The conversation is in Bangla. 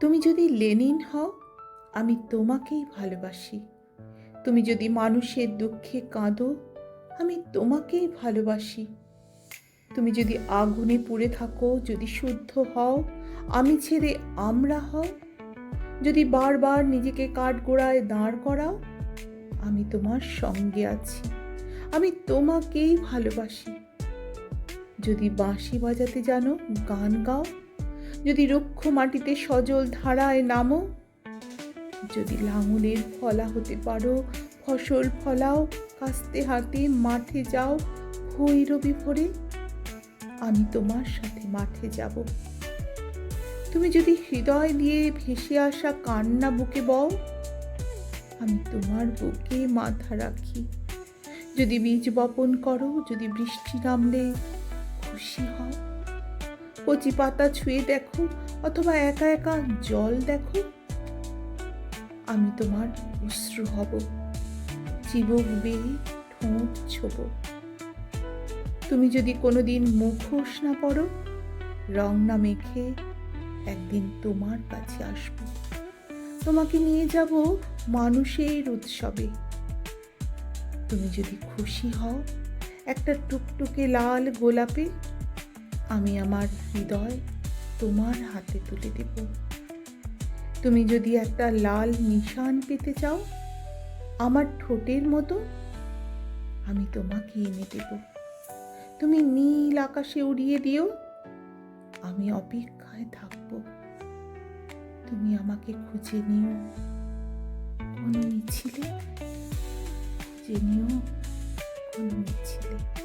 তুমি যদি লেনিন হও, আমি তোমাকেই ভালোবাসি। তুমি যদি মানুষের দুঃখে কাঁদো, আমি তোমাকেই ভালোবাসি। তুমি যদি আগুনে পুড়ে থাকো, যদি শুদ্ধ হও, আমি ছেড়ে আমরা হও। যদি বারবার নিজেকে কাঠগোড়ায় দাঁড় করাও, আমি তোমার সঙ্গে আছি। আমি তোমাকেই ভালোবাসি। যদি বাঁশি বাজাতে জানো, গান গাও যদি রুক্ষ মাটিতে সজল ধারায় নামো, যদি লাঙলের ফলা হতে পারো, ফসল ফলাও, কাস্তে হাতে মাঠে যাও ভৈরবী ভরে, আমি তোমার সাথে মাঠে যাব। তুমি যদি হৃদয় দিয়ে ভেসে আসা কান্না বুকে বও, আমি তোমার বুকে মাথা রাখি। যদি বীজ বপন করো, যদি বৃষ্টি নামলে খুশি হও কচি পাতা ছুঁয়ে দেখো, অথবা একা একা জল দেখো। আমি তোমার অশ্রু হব চিবুক বেয়ে ঠোঁট ছোব তুমি যদি কোনোদিন মুখোশ না পড়ো, রং না মেখে একদিন তোমার কাছে আসব। তোমাকে নিয়ে যাব মানুষের উৎসবে। তুমি যদি খুশি হও, একটা টুকটুকে লাল গোলাপে আমি আমার হৃদয় তোমার হাতে তুলে দেব। তুমি যদি একটা লাল নিশান পেতে চাও, আমার ঠোঁটের মতো আমি তোমাকে এনে দেব। তুমি নীল আকাশে উড়িয়ে দিও, আমি অপেক্ষায় থাকব। তুমি আমাকে খুঁজে নিও। কোনো মিছিলে? খুঁজে নিও কোনো মিছিলে।